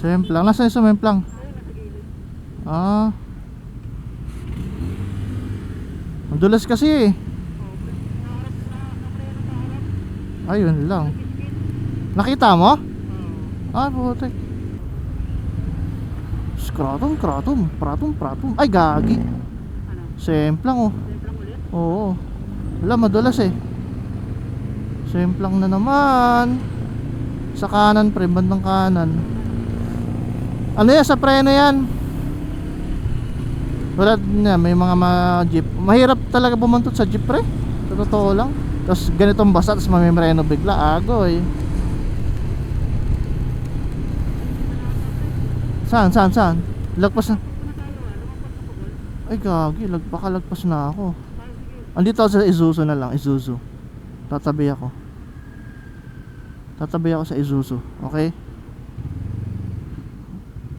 Semplang. Nasaan yung sumemplang? Ah. Ang dulas kasi eh. Ayun lang. Nakita mo? Ah, putik. Kratom, kratom, pratom, pratom. Ay, gagi. Semplang oh. Oo. Wala, madulas eh. Semplang na naman. Sa kanan, pre, bandang kanan. Ano yan, sa preno yan? Wala na, may mga mga jeep. Mahirap talaga bumantot sa jeep, pre. Sa totoo lang. Tapos ganitong basa, tapos mamimreno bigla. Agoy. Saan, saan, saan? Lagpas na. Ay, gagi. Lag, baka lagpas na ako. Andito sa Isuzu na lang. Isuzu. Tatabi ako. Tatabi ako sa Isuzu. Okay?